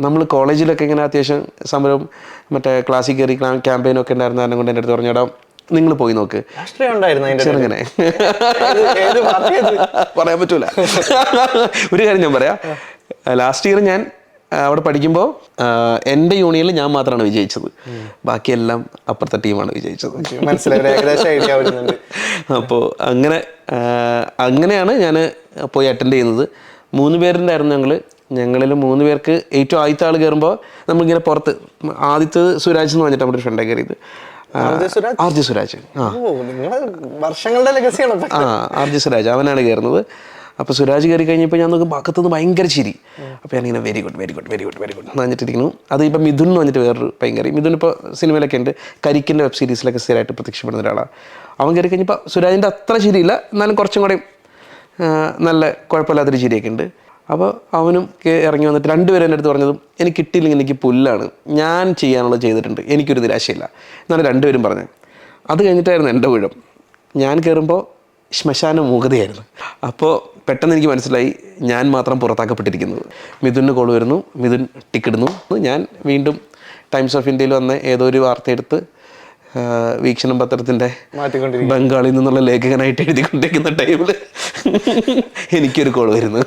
നമ്മൾ കോളേജിലൊക്കെ ഇങ്ങനെ അത്യാവശ്യം സമരം മറ്റേ ക്ലാസ്സിൽ കയറി ക്യാമ്പയിനൊക്കെ ഉണ്ടായിരുന്ന കാരണം കൊണ്ട് എന്റെ അടുത്ത് പറഞ്ഞാടാ നിങ്ങൾ പോയി നോക്ക്? ചെറുങ്ങനെ? പറയാൻ പറ്റൂല. ഒരു കാര്യം ഞാൻ പറയാം. ലാസ്റ്റ് ഇയർ ഞാൻ അവിടെ പഠിക്കുമ്പോൾ എന്റെ യൂണിയനിൽ ഞാൻ മാത്രമാണ് വിജയിച്ചത്. ബാക്കിയെല്ലാം അപ്പുറത്തെ ടീമാണ് വിജയിച്ചത്. മനസ്സിലായി. അപ്പോൾ അങ്ങനെ അങ്ങനെയാണ് ഞാൻ പോയി അറ്റൻഡ് ചെയ്യുന്നത്. മൂന്ന് പേരുണ്ടായിരുന്നു ഞങ്ങൾ ഞങ്ങളിൽ മൂന്ന് പേർക്ക് ഏറ്റവും ആദ്യത്തെ ആൾ കയറുമ്പോൾ നമ്മളിങ്ങനെ പുറത്ത് ആദ്യത്തെ സുരാജ് എന്ന് പറഞ്ഞിട്ട് നമ്മുടെ ഫ്രണ്ടാണ് കയറിയത് ആർജി ആർ സുരാജ്? വർഷങ്ങളുടെ ആ ആർജി സുരാജ് അവനാണ് കയറുന്നത് അപ്പോൾ സുരാജ് കയറി കഴിഞ്ഞപ്പോൾ ഞാൻ നോക്കുമ്പോൾ ഭാഗത്തുനിന്ന് ഭയങ്കര ചിരി. അപ്പോൾ ഞാനിങ്ങനെ very good very good very good very good എന്ന് പറഞ്ഞിട്ടിരിക്കുന്നു. അത് ഇപ്പം മിഥുൻ എന്ന് പറഞ്ഞിട്ട് വേറൊരു ഭയങ്കര മിഥുൻ ഇപ്പോൾ സിനിമയിലൊക്കെ ഉണ്ട്. കരിക്കിന്റെ വെബ് സീരീസിലൊക്കെ സ്ഥിരമായിട്ട് പ്രത്യക്ഷപ്പെടുന്ന ഒരാളാണ് അവൻ കയറി കഴിഞ്ഞപ്പോൾ സുരാജിന്റെ അത്ര ചിരിയില്ല. എന്നാലും കുറച്ചും കൂടെ നല്ല കുഴപ്പമില്ലാത്തൊരു ചിരിയൊക്കെ ഉണ്ട്. അപ്പോൾ അവനും ഇറങ്ങി വന്നിട്ട് രണ്ടുപേരും എന്റെ അടുത്ത് പറഞ്ഞതും എനിക്ക് കിട്ടിയില്ലെങ്കിൽ എനിക്ക് പുല്ലാണ്. ഞാൻ ചെയ്യാനുള്ളത് ചെയ്തിട്ടുണ്ട്. എനിക്കൊരു നിരാശയില്ല. എന്നാണ് രണ്ടുപേരും പറഞ്ഞത്. അത് കഴിഞ്ഞിട്ടായിരുന്നു എന്റെ വീഴം. ഞാൻ കയറുമ്പോൾ ശ്മശാന മൂകതയായിരുന്നു. അപ്പോൾ പെട്ടെന്ന് എനിക്ക് മനസ്സിലായി ഞാൻ മാത്രം പുറത്താക്കപ്പെട്ടിരിക്കുന്നത്. മിഥുന് കോൾ വരുന്നു. മിഥുൻ ടിക്കിടുന്നു ഞാൻ വീണ്ടും ടൈംസ് ഓഫ് ഇന്ത്യയിൽ വന്ന് ഏതോ ഒരു വാർത്ത എടുത്ത് ആ, വീക്ഷണം പത്രത്തിന്റെ മാറ്റിക്കൊണ്ടിരിക്കും ബംഗാളിൽ നിന്നുള്ള ലേഖകനായിട്ട് എഴുതിക്കൊണ്ടിരിക്കുന്ന ടൈമിൽ എനിക്കൊരു കോൾ വരുന്നു.